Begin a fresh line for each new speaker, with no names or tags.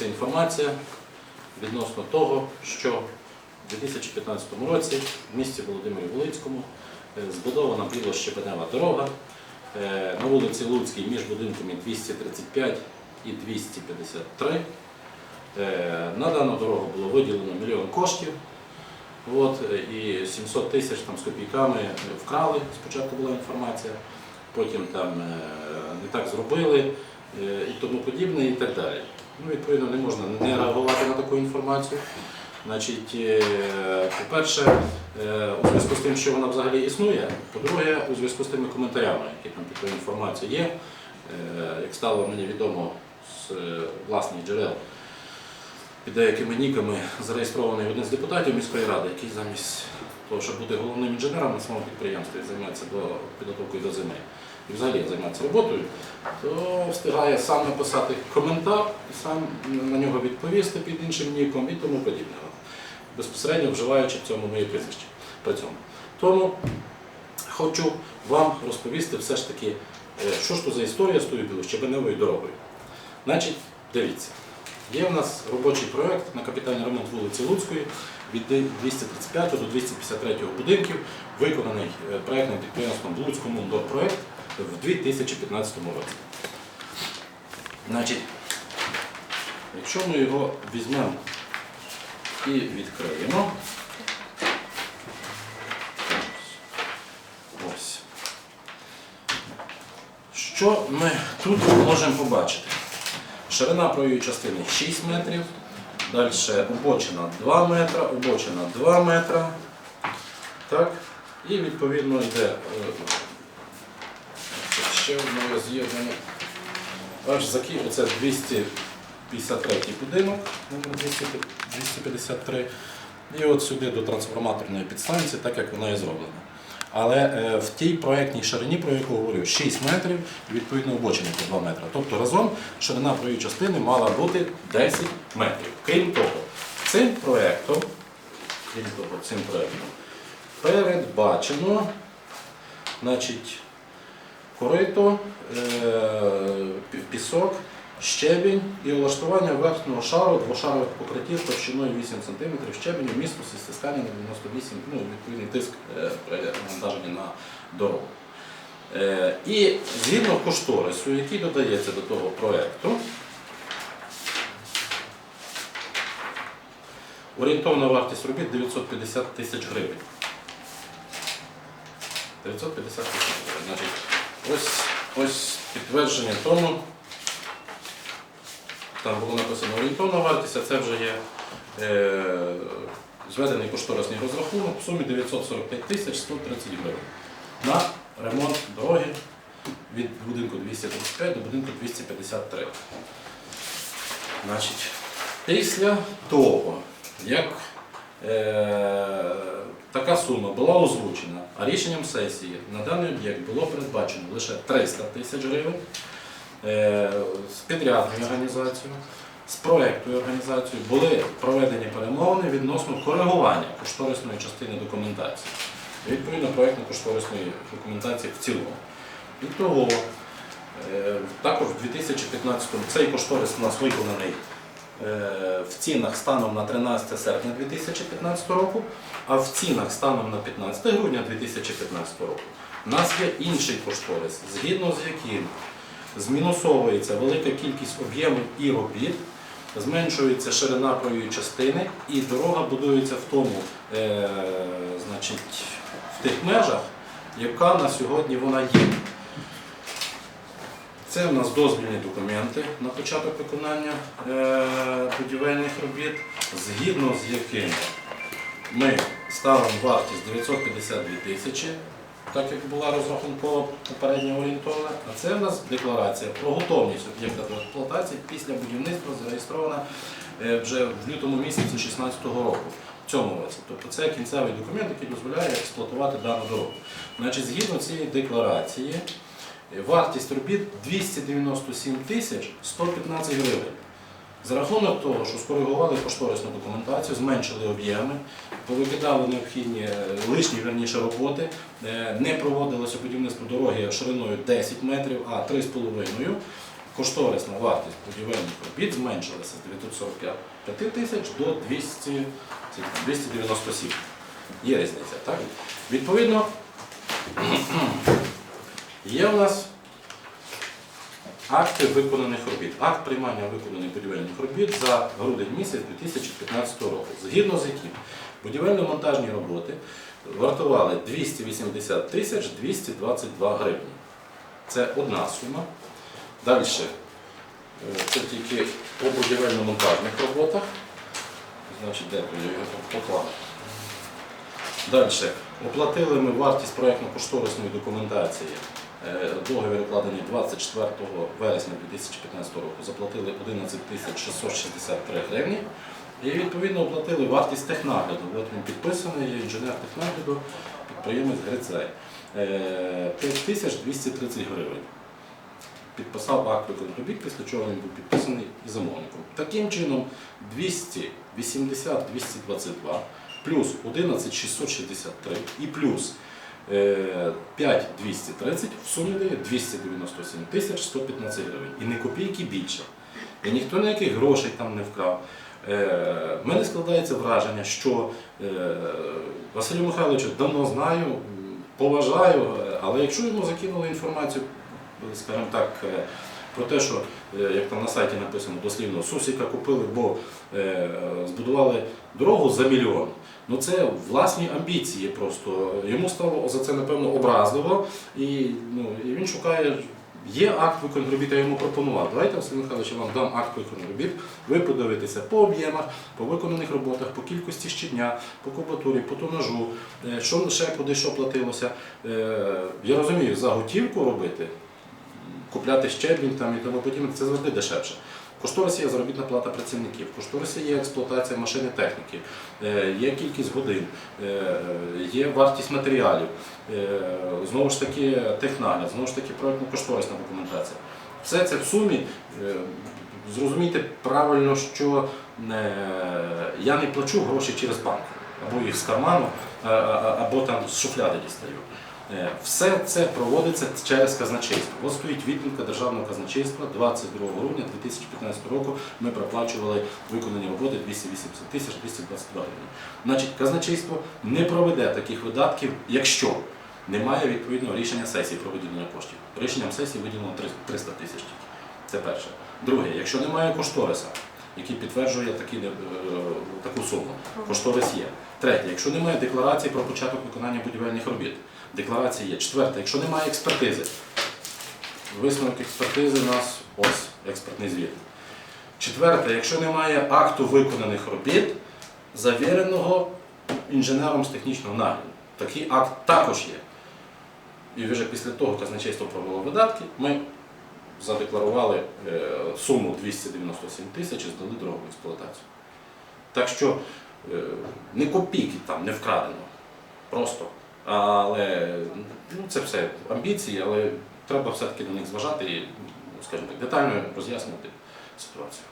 з'явилася інформація відносно того, що у 2015 році в місті Володимирі Волинському е, збудована білощебенева дорога е, на вулиці Луцькій між будинками 235 і 253. Е, На дану дорогу було виділено мільйон коштів. От, і 700 тисяч там з копійками вкрали, спочатку була інформація, потім там не так зробили і тому подібне, і так далі. Ну, відповідно, не можна не реагувати на таку інформацію. Значить, е, по-перше, е, у зв'язку з тим, що вона взагалі існує, по-друге, у зв'язку з тими коментарями, які там під тою інформацією є, е, як стало мені відомо з власних джерел, під деякими ніками зареєстрований один з депутатів міської ради, який замість того, щоб бути головним інженером на своєму підприємстві, займається підготовкою до зими і взагалі займається роботою, то встигає сам написати коментар і сам на нього відповісти під іншим ніком і тому подібного, безпосередньо вживаючи в цьому моє прізвище при цьому. Тому хочу вам розповісти все ж таки, е, що ж то за історія з тою білощебеневою дорогою. Значить, дивіться. Є у нас робочий проєкт на капітальний ремонт вулиці Луцької від 235 до 253 будинків, виконаний е, проєктним підприємством Луцькому проєкт в 2015 році. Значить, якщо ми його візьмемо і відкриємо, ось. Що ми тут можемо побачити? Ширина правої частини 6 метрів, далі обочина 2 метра, обочина 2 метра. Так? І відповідно йде е, ще одне роз'єднання. Аж за Ки- оце 253 будинок, номер 253. І от сюди до трансформаторної підстанції, так як вона і зроблена. Але е, в тій проєктній ширині, про яку говорю, 6 метрів, відповідно обочини по 2 метри. Тобто разом ширина правої частини мала бути 10 метрів. Крім того, цим проєктом, крім того, цим проєктом передбачено значить, корито, е, пісок, щебінь і влаштування верхнього шару двошарових покриттів товщиною 8 см щебеню місткості стискання на 98 ну, відповідний тиск е, при навантаженні на дорогу. Е, І згідно кошторису, який додається до того проєкту, орієнтовна вартість робіт 950 тисяч гривень. 950 тисяч гривень. Ось, ось підтвердження тому. Там було написано орієнтовна вартість, а це вже є е, зведений кошторисний розрахунок в сумі 945 тисяч 130 гривень на ремонт дороги від будинку 235 до будинку 253. Значить, після того, як така сума була озвучена, а рішенням сесії на даний об'єкт було передбачено лише 300 тисяч гривень е, з підрядною організацією, з проєктною організацією були проведені перемовини відносно коригування кошторисної частини документації. Відповідно, проєктно-кошторисної документації в цілому. І того е, також в 2015 цей кошторис у нас виконаний е, в цінах станом на 13 серпня 2015 року, а в цінах станом на 15 грудня 2015 року у нас є інший кошторис, згідно з яким змінусовується велика кількість об'ємів і робіт, зменшується ширина правої частини і дорога будується в тому, е, значить, в тих межах, яка на сьогодні вона є. Це у нас дозвільні документи на початок виконання е, будівельних робіт, згідно з якими ми ставимо вартість 952 тисячі, так як була розрахункова попередньо орієнтована. А це в нас декларація про готовність об'єкта до експлуатації після будівництва зареєстрована е, вже в лютому місяці 2016 року. Цьому році. Тобто це кінцевий документ, який дозволяє експлуатувати дану дорогу. Значить, згідно цієї декларації, вартість робіт 297 тисяч 115 гривень. За рахунок того, що скоригували кошторисну документацію, зменшили об'єми, повикидали необхідні е, лишні верніше роботи, е, не проводилося будівництво дороги шириною 10 метрів, а 3,5. кошторисна вартість будівельних робіт зменшилася з 945 тисяч до 200, 297. Є різниця, так? Відповідно, є у нас акти виконаних робіт. Акт приймання виконаних будівельних робіт за грудень місяць 2015 року, згідно з яким будівельно-монтажні роботи вартували 280 тисяч 222 гривні. Це одна сума. Далі, це тільки по будівельно-монтажних роботах. Значить, де його поклав? Далі. Оплатили ми вартість проєктно-кошторисної документації. Е, Договір укладений 24 вересня 2015 року. Заплатили 11 663 гривні. І відповідно оплатили вартість технагляду. От він підписаний, є інженер технагляду, підприємець Грицей. Е, 5230 гривень. Підписав акт виконаних робіт, після чого він був підписаний і замовником. Таким чином 280-222 плюс 11663 і плюс е, 5230 в сумі дає 297 тисяч 115 гривень. І не копійки більше. І ніхто ніяких грошей там не вкрав. Е, мене складається враження, що е, Василю Михайловичу давно знаю, поважаю, е, але якщо йому закинули інформацію, е, скажімо так, е, про те, що, е, як там на сайті написано дослівно, Сусіка купили, бо е, збудували дорогу за мільйон. Ну це власні амбіції просто. Йому стало за це, напевно, образливо, і, ну, і він шукає. Є акт виконаних робіт, я йому пропонував. Давайте, Василь Михайлович, я вам дам акт виконаних робіт. Ви подивитеся по об'ємах, по виконаних роботах, по кількості щодня, по кубатурі, по тонажу, е, що ще куди що платилося. Я розумію, за готівку робити, купляти щеблінь там і тому подібне, це завжди дешевше. Кошторисі є заробітна плата працівників, кошторисі є експлуатація машини техніки, е, є кількість годин, е, є вартість матеріалів, е, знову ж таки технагляд, знову ж таки проєктно-кошторисна документація. Все це в сумі. Зрозумійте правильно, що я не плачу гроші через банк, або їх з карману, або там з шуфляди дістаю. Е, Все це проводиться через казначейство. Ось стоїть відмітка державного казначейства 22 грудня 2015 року. Ми проплачували виконані роботи 280 тисяч 222 гривні. Значить, казначейство не проведе таких видатків, якщо немає відповідного рішення сесії про виділення коштів. Рішенням сесії виділено 300 тисяч тільки. Це перше. Друге, якщо немає кошториса, який підтверджує такі, е, таку суму, кошторис є. Третє, якщо немає декларації про початок виконання будівельних робіт, декларація є. Четверте, якщо немає експертизи, висновок експертизи у нас ось експертний звіт. Четверте, якщо немає акту виконаних робіт, завіреного інженером з технічного нагляду. Такий акт також є. І вже після того як казначейство провело видатки, ми задекларували е, суму 297 тисяч і здали дорогу в експлуатацію. Так що е, не копійки там не вкрадено. Просто. Але ну, це все амбіції, але треба все-таки на них зважати і, скажімо так, детально роз'яснювати ситуацію.